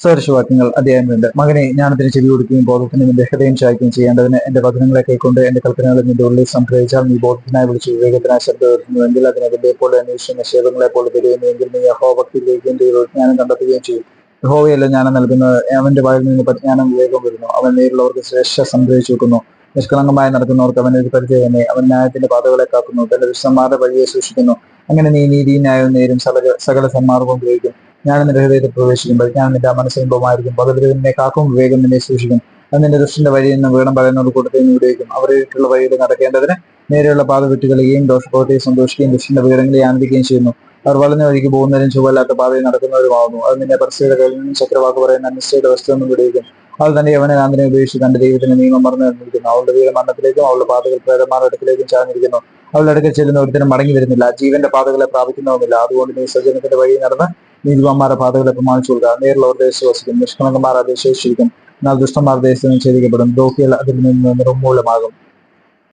സദൃശവാക്യങ്ങൾ അധ്യായം രണ്ട് മകനെ ജ്ഞാനത്തിന് ചെവി കൊടുക്കുകയും ബോധത്തിന് നിന്റെ ഹൃദയം ചായ്ക്കുകയും ചെയ്യേണ്ടതിന് എന്റെ വചനങ്ങളെ കൈക്കൊണ്ട് എന്റെ കൽപ്പനകളെ നിന്റെ ഉള്ളിൽ സംഗ്രഹിച്ചാൽ നീ ബോധത്തിനായി വിളിച്ച് വിവേകത്തിനായി ശബ്ദം ഉയർത്തുന്നുവെങ്കിൽ അതിനെ വലിയ പോലെ അന്വേഷിച്ച നിക്ഷേപങ്ങളെ പോലെ തരുമെങ്കിൽ നീ യഹോഭക്തിയിലേക്കും ദൈവജ്ഞാനം കണ്ടെത്തുകയും ചെയ്യും. യഹോവയല്ല ജ്ഞാനം നൽകുന്നത്. അവന്റെ വായിൽ നിന്ന് പരിജ്ഞാനം വിവേകം വരുന്നു. അവൻ നേരിലുള്ളവർക്ക് ശ്രേഷ്ഠ സംഗ്രഹിച്ചു വെക്കുന്നു. നിഷ്കളങ്കമായി നടക്കുന്നവർക്ക് അവൻ ഒരു പരിചയം തന്നെ അവൻ ന്യായത്തിന്റെ പാതകളെ കാക്കുന്നു. തന്റെ ദുഷ്ടന്മാരുടെ വഴിയെ സൂക്ഷിക്കുന്നു. അങ്ങനെ നീ നീതി ന്യായവും നേരും സകല സകല സന്മാർഗവും ഉപയോഗിക്കും ഞാൻ നിന്റെ ഹൃദയത്തിൽ പ്രവേശിക്കുമ്പോൾ ഞാൻ നിന്റെ മനസ്സിനുമ്പമായിരിക്കും പകൽ നിന്നെ കാക്കും വിവേകം നിന്നെ സൂക്ഷിക്കും അത് നിന്റെ ദുഷ്ടന്റെ വഴി നിന്ന് വീണം പറയുന്നത് കൂട്ടത്തിൽ നിന്ന് വിടുവിക്കും അവരുടെ വഴിയിൽ നടക്കേണ്ടതിന് നേരെയുള്ള പാത വിട്ടുകളുകയും ദോഷപ്രവൃത്തിയെ സന്തോഷിക്കുകയും ദുഷ്ടന്റെ വിവരങ്ങളെ ആനന്ദിക്കുകയും ചെയ്യുന്നു. അവർ വളഞ്ഞ വഴിക്ക് പോകുന്നവരും ചുവല്ലാത്ത പാതയിൽ നടക്കുന്നവരുമാകുന്നു അത് നിന്റെ പരസ്യയുടെ കയ്യിൽ നിന്നും ചക്രവാക്ക് പറയുന്ന നിശ്ചയുടെ വസ്തു നിന്നും അത് തന്നെ യവനെ നാന്തിനെ ഉപേക്ഷിച്ച് തന്റെ ദൈവത്തിന്റെ നിയമം മറന്നു നിന്നിരിക്കുന്നു അവളുടെ വീര മരണത്തിലേക്കും അവളുടെ പാതകൾ പ്രേതന്മാരുടെ അടുക്കിലേക്കും ചാഞ്ഞിരിക്കുന്നു. അവളുടെ അടുക്കൽ ചെല്ലുന്ന ഒരുത്തരം മടങ്ങി വരുന്നില്ല. ജീവന്റെ പാതകളെ പ്രാപിക്കുന്നതുമില്ല അതുകൊണ്ട് നീ സജ്ജനത്തിന്റെ വഴി നടന്ന് നീതിമാന്മാരുടെ പാതകളെ പ്രമാണിച്ചു കൊടുക്കുക നേരിലുള്ളവർ ദേശം വസിക്കും നിഷ്കളങ്കന്മാർ ശേഷിക്കും എന്നാൽ ദുഷ്ടന്മാർ നിന്ന് ഛേദിക്കപ്പെടും ദ്രോഹികൾ അതിൽ നിന്ന് നിർമൂലമാകും.